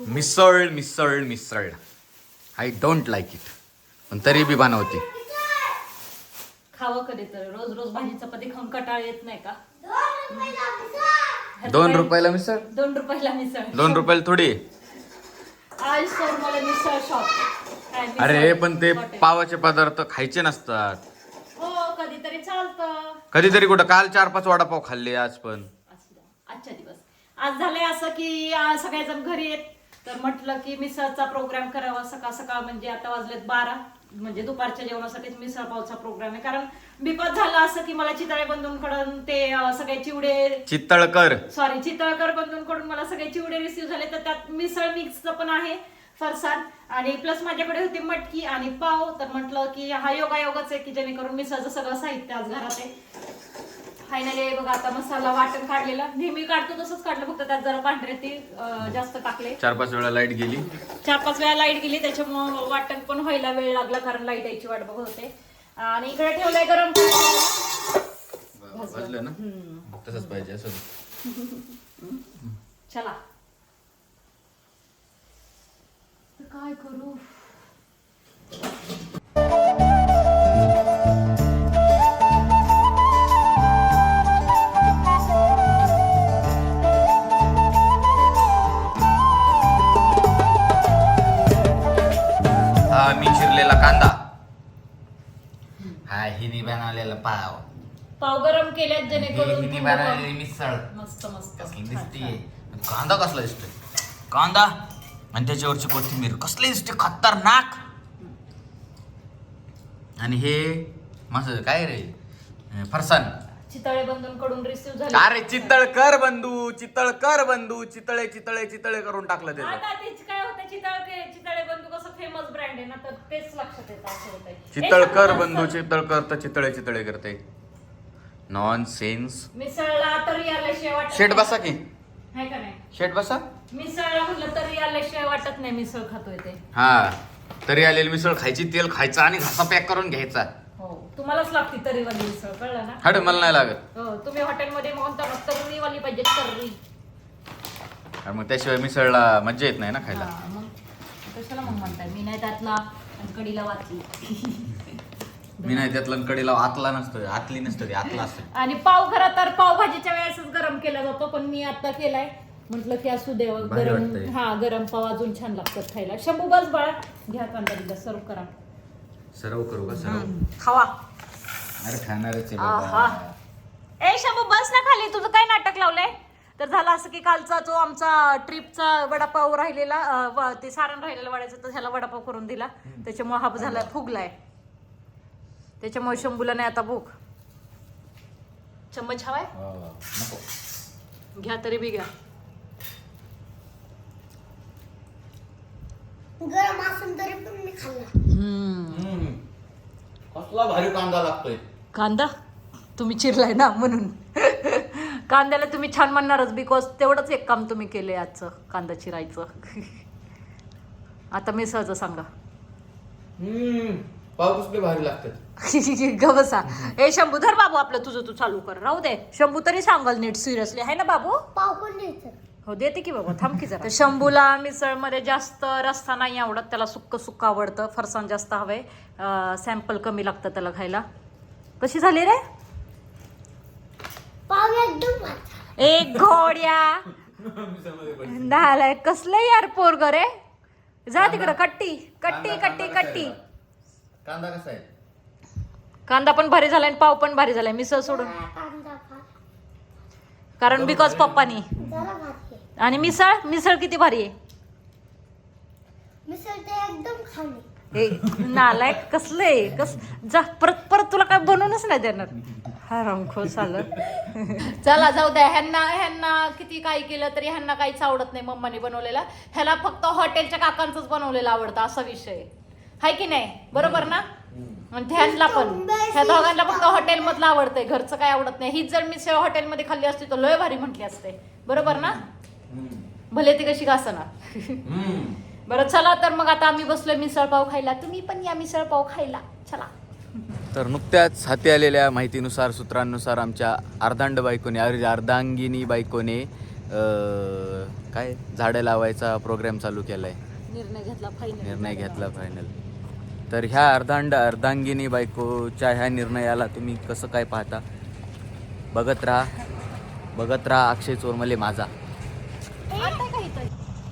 Misal misal misal. I don't like it पण तरी बी बनवते. खावं कधी तर. रोज रोज भाजी चपाती खाऊन कटाळ येत नाही का? दोन रुपयाला मिसळ? दोन रुपयाला मिसळ. दोन रुपयाला थोडी? आज सर मला मिसळ शॉप काय मिसळ? अरे पण ते. पावाचे पदार्थ खायचे नसतात. हो कधीतरी चालतं. कधीतरी कुठं? काल चार पाच वडापाव खाल्ले आज पण. आजच्या दिवस. आज झालंय असं की सगळेजण घरी येत तर म्हटलं की मिसळचा प्रोग्राम करावा सकाळ सकाळ म्हणजे आता वाजलेत बारा म्हणजे दुपारच्या जेवणासाठीच मिसळ पावचा प्रोग्राम आहे. कारण बिकॉज झालं असं की मला चितळे बंधूंकडून ते सगळे चिवडे चित्तळकर सॉरी चितळकर बंधूंकडून मला सगळे चिवडे रिसीव्ह झाले तर त्यात मिसळ मिक्सचं पण आहे फरसाण. आणि प्लस माझ्याकडे होती मटकी आणि पाव. तर म्हटलं की हा योगायोगच आहे की जेणेकरून मिसळचं सगळं साहित्य आज घरात आहे. फायनली बघा आता मसाला वाटण काढलेला. नेहमी काढतो तसंच काढलं. फक्त त्यात जरा पांढरे अं, जास्त टाकले. चार पाच वेळा लाइट गेली. चार पाच वेळा लाइट गेली त्याच्यामुळं वाटण पण व्हायला वेळ लागला कारण लाइट यायची वाट बघत होते. आणि इकडे ठेवलंय गरम. वाजलं ना? तसंच पाहिजे असं. चला. काय करू? पाव गरम केल्यात जेणेकरून हिनी थंड बनवलेली पाव- मिसळ. मस्त मस्त कसली छान, दिसतीये छान. कांदा कसला दिसतोय? कांदा आणि त्याच्यावरची कोथिंबीर. कसली दिसते? खतरनाक. आणि हे माझं काय रे? अं, फरसाण चितळे बंधूंकडून रिसीव्ह झाले. अरे चितळकर बंधू चितळकर बंधू. चितळे चितळे चितळे करून टाकलं त्याचं. आता तेच काय होतं? चितळे चितळे बंधू कसं फेमस ब्रँड आहे ना तर तेच लक्षात येतं असं होतंय. चितळकर बंधू चितळकर तर चितळे चितळे करते नॉन सेन्स मिसळला तरी आल्याशिवाय वाटत शेट. बसा की. आहे का नाही? शेट बसा. मिसळला म्हटलं तरी आल्याशिवाय वाटत नाही मिसळ खातोय ते. हा तरी आलेली मिसळ खायची तेल खायचा आणि घासा पॅक करून घ्यायचा. हो तुम्हालाच लागते तरीवाली मिसळ कळलं ना? हड मला नाही लागत. हो तुम्ही हॉटेलमध्ये म्हणता ना तर्रीवाली पाहिजे तर्री मग त्याशिवाय मिसळला मज्जा येत नाही ना खायला. हा, मग कशाला मग म्हणताय. मी नाही त्यातला आणि कडीला वाचली. मी नाही त्यातलं कडीला आतला नसतो आतली नसतं ते आतला असतं. आणि पाव खरा तर पावभाजीच्या वेळेसच गरम केला जातो पण मी आता केलाय. म्हटलं की असू दे भारी गरम वाटतंय. हा गरम पाव अजून छान लागतात खायला. शंभू बस बाळा घ्या कांदा बिंदा सर्व करा. सर्व करू का सर्व? खावा. अरे खाणारच आहे आहा. बाबा ए शंभू बस ना खाली तुझं काय नाटक लावलंय? तर झालं असं की कालचा जो आमचा ट्रिपचा वडापाव राहिलेला अं, व- ते सारण राहिलेलं वाढायचं तर ह्याला वडापाव करून दिला. त्याच्यामुळे हा झाला फुगलाय. त्याच्यामुळे शंभूला नाही आता भूक. चम्मच हवाय? घ्या तरी बी घ्या. गरम असून तरी पण मी खाल्ला. हम्म. कसला भारी कांदा लागतोय. कांदा? तुम्ही चिरलाय ना म्हणून. कांद्याला तुम्ही छान म्हणणारच बिकॉज तेवढंच एक काम तुम्ही केले आजचं कांदा चिरायचं. आता मिसळचं सांगा. हम्म. पाव कसले भारी लागतात ग बसा. ए शंभू धर बाबू आपलं तुझं तू चालू कर. राहू दे. शंभू तरी सांगाल नीट सिरियसली. आहे ना बाबू? पाव पण द्यायचं. हो देते की बाबा. थांब की जरा. शंभूला मिसळमध्ये जास्त रस्ता नाही आवडत. त्याला सुक्क सुक्क आवडतं. फरसाण जास्त हवंय सॅम्पल कमी लागतं त्याला खायला. कशी झाली रे? पाव एकदम वाचा. एक घोड्या. नालाय कसलं यार पोरग रे? जा तिकडं कट्टी. कट्टी कट्टी कट्टी. कांदा कसा आहे? कांदा पण भारी झालाय आणि पाव पण भारी झालाय. मिसळ सोडून. कारण बिकॉज पप्पानी. जरा भात घे. आणि मिसळ? मिसळ किती भारी आहे? नालायक कसलं आहे? कस जा परत परत तुला काय बनवूनच नाही देणार. हा रंखो चालत चला जाऊ द्या. ह्यांना ह्यांना किती काही केलं तरी ह्यांना काहीच आवडत नाही मम्माने बनवलेला. ह्याला फक्त हॉटेलच्या काकांचंच बनवलेलं आवडतं असा विषय आहे. हाय की नाही? बरोबर ना? आणि ह्यांना पण. ह्या दोघांना फक्त हॉटेल मधलं आवडतंय. घरचं काय आवडत नाही. हीच जर मी हॉटेलमध्ये खाल्ली असती तर लय भारी म्हटली असते. बरोबर ना? भले ती कशी का ना हम्म. बरं चला तर मग आता आम्ही बसलोय मिसळ पाव खायला. तुम्ही पण या मिसळ पाव खायला. चला. तर नुकत्याच हाती आलेल्या माहितीनुसार सूत्रांनुसार आमच्या अर्धांड बायकोने अरे अर्धांगिनी बायकोने काय? झाडं लावायचा प्रोग्राम चालू केलाय. निर्णय घेतला फायनल निर्णय घेतला फायनल तर ह्या अर्धांड अर्धांगिनी बायकोच्या ह्या निर्णयाला तुम्ही कसं काय पाहता? बघत राहा. बघत राहा अक्षय चोरमले माझा.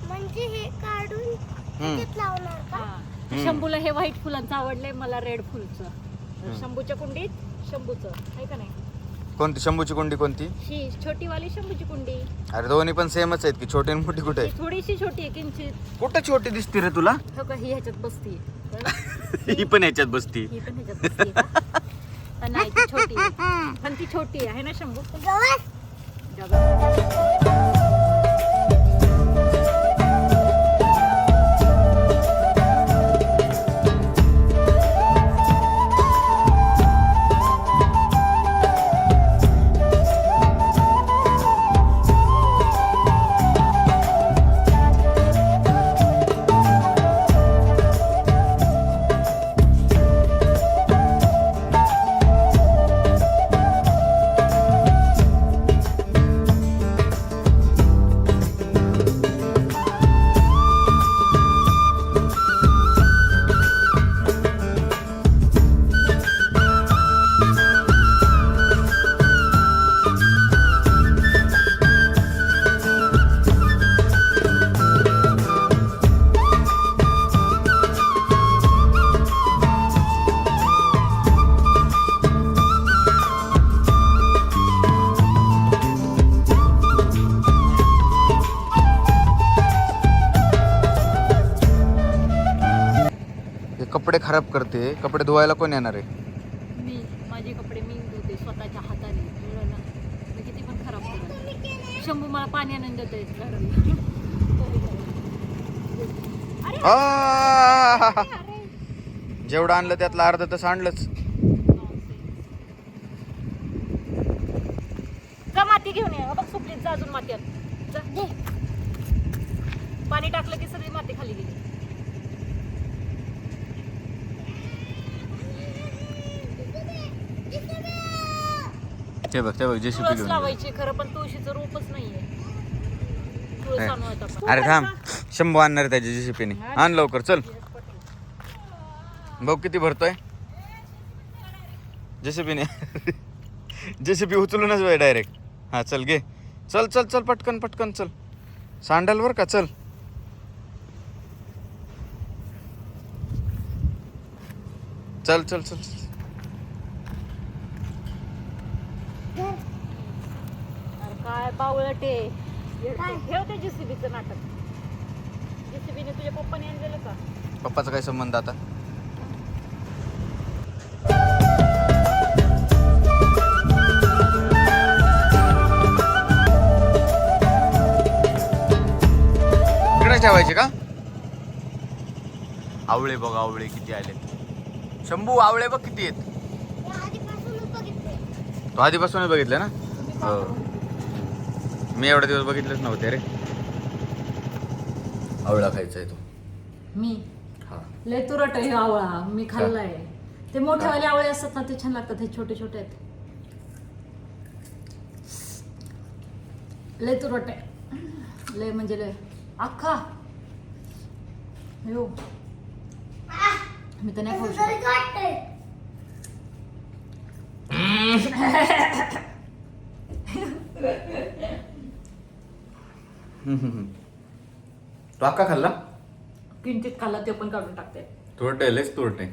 म्हणजे हे काढून हम्म. त्याच्यात लावणार का? शंभूला हे व्हाईट फुलांचं आवडलंय मला रेड फुलचं. शंभूच्या कुंडीत? शंभूचं. आहे का नाही? कोणती? शंभूची कुंडी कोणती? ही छोटी वाली शंभूची कुंडी. अरे दोन्ही पण सेमच आहेत की छोटी आणि मोठी कुठे? थोडीशी छोटी आहे किंचित. कुठे छोटी दिसते रे तुला? हो का ही ह्याच्यात बसती ही पण याच्यात बसती ही पण ह्याच्यात बसती का? पण नाही ती छोटी आहे. पण ती छोटी आहे ना शंभू खराब करते? कपडे धुवायला कोण येणार आहे? मी. माझे कपडे मी धुते स्वतःच्या हाताने. कळलं ना. मी किती पण खराब करत. शंभू मला पाणी आणून देतो आ! जेवढं आणलं त्यातलं अर्ध तर सांडलंच. जा माती घेऊन ये. बघ सुपलीत जा अजून माती. आण. जा. पाणी टाकलं की सगळी माती खाली गेली. ते बघ ते बघ जेसीपी तुळस. लावायची खरं पण तुळशीचं रूपच नाहीये. तुळस आणू आता आपण. अरे थांब शंभू आणणार आहे त्याच्या जेसीपीने आण लवकर चल. भाऊ किती भरतोय? जेसीपीने जेसीपी उचलूनच बाय डायरेक्ट हा चल घे. चल चल चल पटकन पटकन चल. सांडल वर का चल. चल चल चल चल. काय बावळटे ठेव ते जेसीबीचं नाटक. जेसीबीने तुझ्या पप्पाने आणलेलं का? पप्पाचा काय संबंध आता? इकडे ठेवायचे का? आवळे बघ आवळे किती आले. शंभू आवळे बघ किती आहेत. आधीपासूनच बघितले. तो आधीपासूनच बघितले ना? हो. मी एवढे दिवस बघितलेच नव्हते रे. आवळा खायचा आहे तो. मी? हा. लय तुरट आहे आवळा. मी खाल्लाय. ते मोठेवाले आवळे असतात ना ते छान लागतात. हे छोटे छोटे आहेत. लय तुरट आहे. लय म्हणजे लय. अख्खा हो मी तर नाही खाऊ शकत जरी वाटतंय तो अक्का खाल्ला? किंचित खाल्ला ते पण काढून टाकते. तुरटे लयच तुरटे.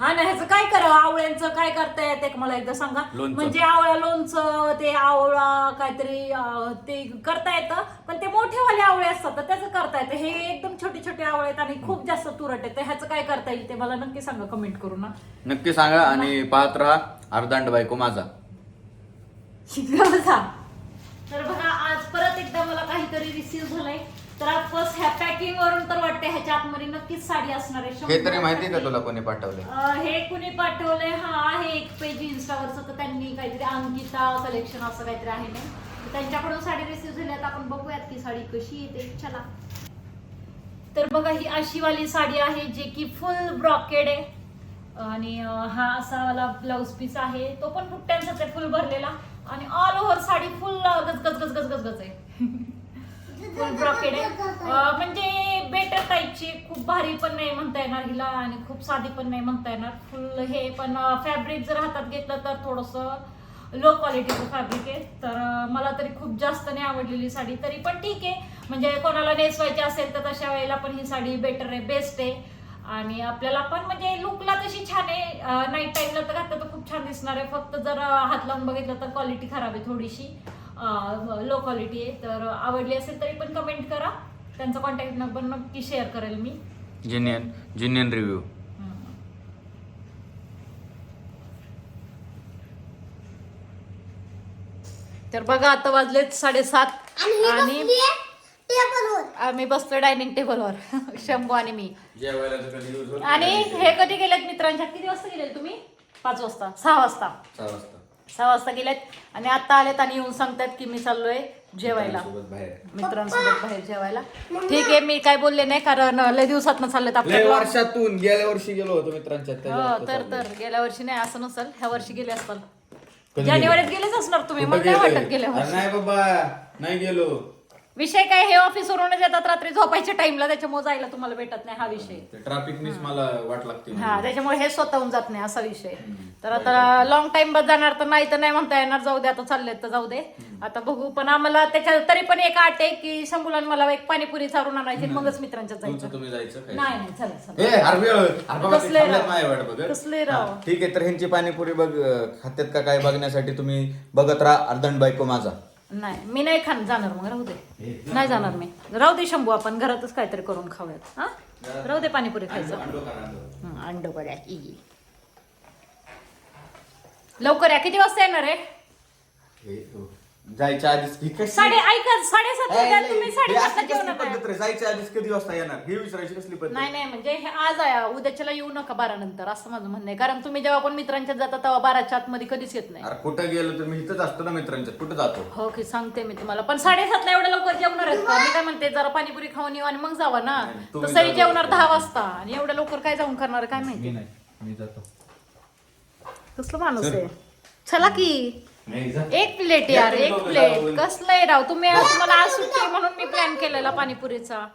हा ना ह्याचं काय करावं? आवळ्यांचं काय करता येते मला एकदा सांगा. लोणचं. म्हणजे आवळा लोणचं ते आवळा काहीतरी अं, ते करता येतं पण ते मोठेवाले आवळे असतात तर त्याचं करता येतं. हे एकदम छोटे छोटे आवळे आहेत आणि खूप जास्त तुरट आहेत. तर ह्याचं काय करता येईल ते मला नक्की सांगा कमेंट करू ना नक्की सांगा आणि पाहत राहा. अर्धांड बायको माझा. तर बघा आज परत एकदा मला काहीतरी रिसीव्ह झालंय. तर आज फर्स्ट ह्या पॅकिंग वरून तर वाटते ह्याच्या आतमध्ये नक्कीच साडी असणार आहे. हे तरी माहिती का. तुला कोणी पाठवले हे कुणी पाठवलंय? हा आहे एक पेज इन्स्टावरचं तर त्यांनी काहीतरी अंकिता कलेक्शन असं काहीतरी आहे ना. तर त्यांच्याकडून साडी रिसीव्ह झाली. आता आपण बघूयात की साडी कशी येते चला. तर बघा ही अशी वाली साडी आहे जे की फुल ब्रॉकेड आहे. आणि हा असा वाला ब्लाऊज पीस आहे. तो पण बुट्ट्यांचाच आहे फुल भरलेला. आणि ऑल ओव्हर साडी फुल गजगज गजगज गजगज आहे. फुल ब्रॉकेड आहे. म्हणजे बेटर टाईपची खूप भारी पण नाही म्हणता येणार हिला आणि खूप साधी पण नाही म्हणता येणार. फुल हे पण फॅब्रिक जर हातात घेतलं तर थोडंसं लो क्वालिटीचं फॅब्रिक आहे. तर मला तरी खूप जास्त नाही आवडलेली साडी. तरी पण ठीक आहे. म्हणजे कोणाला नेसवायची असेल तर तशा वेळेला पण ही साडी बेटर आहे बेस्ट आहे. आणि आपल्याला पण म्हणजे लुकला तशी छान आहे. नाईट टाईमला तर घातलं तर खूप छान दिसणार आहे. फक्त जर हात लावून बघितलं तर क्वालिटी खराब आहे थोडीशी. लो क्वालिटी आहे. तर आवडली असेल तरी पण कमेंट करा. त्यांचा कॉन्टॅक्ट नंबर नक्की शेअर करेल मी. जिनियन जिनियन रिव्ह्यू तर बघा आता वाजलेत साडेसात. आणि आम्ही बसलो डायनिंग टेबलवर. शंभू आणि मी. आणि. हे कधी गेलेत मित्रांच्या? किती वाजता गेलेत तुम्ही? पाच वाजता. सहा वाजता. सहा वाजता. गेलेत. आणि आता आलेत आणि येऊन सांगतात की मी चाललोय जेवायला. मित्रांसोबत बाहेर. जेवायला. ठीक आहे मी काय बोलले नाही कारण लय दिवसात चाललेत लय आपल्या वर्षातून गेल्या वर्षी गेलो होतो मित्रांच्या हो तर तर. गेल्या वर्षी नाही असं नसेल. ह्या वर्षी गेले असताल. कधी जानेवारीत गेलेच असणार तुम्ही. मग काय वाटत गेल्या वर्षी. नाही बाबा नाही गेलो. विषय काय हे ऑफिसवरूनच येतात रात्री झोपायच्या टाइमला त्याच्यामुळे जायला तुम्हाला भेटत नाही हा विषय. ट्रॅफिक मिस मला वाट लागते हा त्याच्यामुळे हे स्वतःहून जात नाही असा विषय. तर आता लॉंग टाइम बस जाणार तर नाही तर नाही म्हणता येणार. जाऊ दे आता चालले तर जाऊ दे. आता बघू पण आम्हाला त्याच्या तरी पण एक आठ आहे की शंभूला आणि मला एक पाणीपुरी चारून आणायची मगच मित्रांच्या जायचं. तुम्ही जायचं काय? नाही नाही चला चला. कसले राव? ठीक आहे तर ह्यांची पाणीपुरी बघ खात्यात का काय बघण्यासाठी तुम्ही बघत राहा. अर्धंड बायको माझा. नाही मी नाही खान जाणार मग राहू दे. नाही जाणार मी. राहू दे शंभू आपण घरातच काहीतरी करून खाऊयात. हा? राहू दे पाणीपुरी खायचं. अंडो करूया ई. लवकर या. किती वाजता येणार आहे. जायच्या आधीच ही कशी- साडे ऐका साडेसात ए, वाजता नाही, तुम्ही हे साडेसातला असली कसली जेवण पद्धत रे? जायच्या आधीच कधी वाजता येणार? हे विचारायची कसली पद्धत? नाही नाही म्हणजे हे आज आहे उद्याच्याला येऊ नका बारा नंतर असं माझं म्हणणं आहे. कारण तुम्ही जेव्हा पण मित्रांच्यात जाता तेव्हा बाराच्या आतमध्ये कधीच येत नाही. अरे कुठं गेलो तर मी इथंच असतो ना मित्रांच्यात? कुठं जातो? हो की सांगते मी तुम्हाला. पण साडेसातला एवढ्या लवकर जेवणार आहेत का? मी काय म्हणते जरा पाणीपुरी खाऊन येऊ आणि मग जावा ना. नाही, तुम्ही तसंही जा जेवणार. दहा वाजता. आणि एवढ्या लवकर काय जाऊन करणार आहे काय माहिती? नाही मी जातो. कसलं माणूस आहे. चला की. एक प्लेट यार एक प्लेट. कसलंय राव? तुम्ही तुम्हाला आज सुट्टी आहे म्हणून मी प्लॅन केलेला पाणीपुरीचा.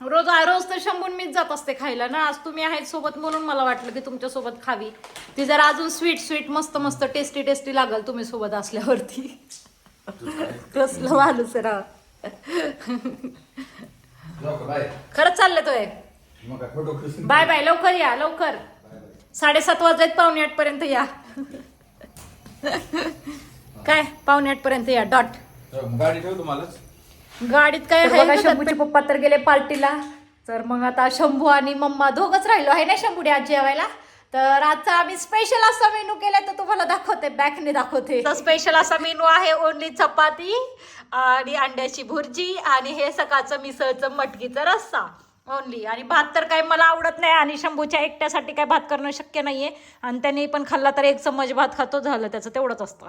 रोज रोज तर शंभून मीच जात असते खायला ना. आज तुम्ही आहेत सोबत म्हणून मला वाटलं की तुमच्यासोबत खावी. ती जर अजून स्वीट स्वीट मस्त मस्त टेस्टी टेस्टी लागल तुम्ही सोबत असल्यावरती. कसलं आहे राव? खरंच चाललंय तो एक. Bye bye. लवकर या लवकर. साडेसात वाजत पावणे आठ पर्यंत या. काय? पावणे आठ पर्यंत या. डॉट गाडी ठेव तुम्हालाच? गाडीत काय बघा शंभूचे पप्पा तर गेले पार्टीला. तर मग आता शंभू आणि मम्मा दोघच राहिलो. आहे ना शंभूडे आज जेवायला? तर आजचा आम्ही स्पेशल असा मेनू केला तर तुम्हाला दाखवते. बॅकने दाखवते. स्पेशल असा मेनू आहे ओनली चपाती आणि अंड्याची भुर्जी आणि हे सकाळचं मिसळचं मटकीचा रस्सा. ओनली आणि भात तर काय मला आवडत नाही आणि शंभूच्या एकट्यासाठी काय भात करणं शक्य नाहीये. आणि त्यांनी पण खाल्ला तर एक चम्मच भात खातो झालं त्याचं तेवढंच असतं.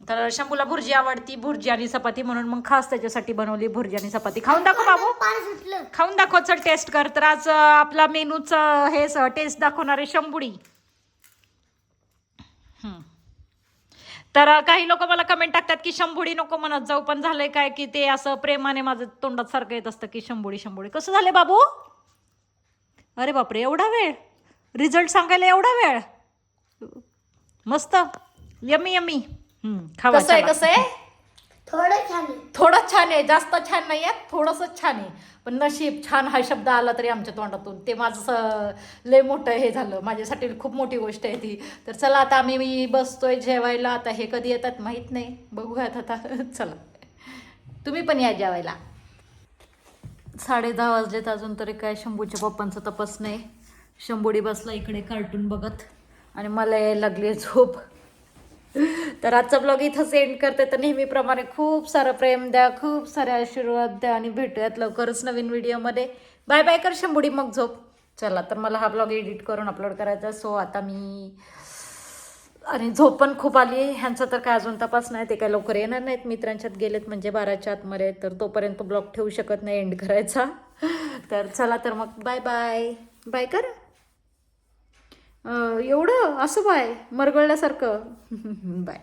तर शंभूला भुर्जी आवडती भुर्जी आणि चपाती म्हणून मग खास त्याच्यासाठी बनवली भुर्जी आणि चपाती. खाऊन दाखव बाबू. खाऊन दाखव चल टेस्ट कर. तर आज आपला मेनूचं हे टेस्ट दाखवणार आहे शंभुडी. तर काही लोक मला कमेंट टाकतात की शंभुडी नको म्हणत जाऊ पण झालंय काय की ते असं प्रेमाने माझं तोंडात सारखं येत असतं की शंभुडी शंभुडी. कसं झालंय बाबू? अरे बापरे एवढा वेळ? रिझल्ट सांगायला एवढा वेळ? मस्त. Yummy yummy. खावा कसं आहे. कसं आहे? थोडं छान आहे. थोडं छान आहे जास्त छान नाही आहे थोडंसं छान आहे. पण नशीब छान हा शब्द आला तरी आमच्या तोंडातून. ते माझं स- लय मोठं हे झालं. माझ्यासाठी खूप मोठी गोष्ट आहे ती. तर चला आता आम्ही मी बसतोय जेवायला. आता हे कधी येतात माहीत नाही. बघूयात आता चला. तुम्ही पण या जेवायला. साडे दहा वाजलेत अजून तरी काय शंभूच्या पप्पांचा तपास नाही. शंभुडी बसला इकडे कार्टून बघत. आणि मला यायला लागली झोप. तर आजचा ब्लॉग इथंच एंड करते. तर नेहमीप्रमाणे खूप सारं प्रेम द्या खूप सारे आशीर्वाद द्या आणि भेटूयात लवकरच नवीन व्हिडिओमध्ये बाय बाय कर शंभुडी मग झोप. चला तर मला हा ब्लॉग एडिट करून अपलोड करायचा सो आता मी आणि झोप पण खूप आली आहे. ह्यांचा तर काय अजून तपास नाही ते काय लवकर येणार नाहीत. मित्रांच्यात गेलेत म्हणजे बाराच्या आतमध्ये तर तोपर्यंत ब्लॉग ठेवू शकत नाही एंड करायचा. तर चला तर मग बाय बाय बाय कर. एवढं? असं बाय मरगळल्यासारखं. बाय.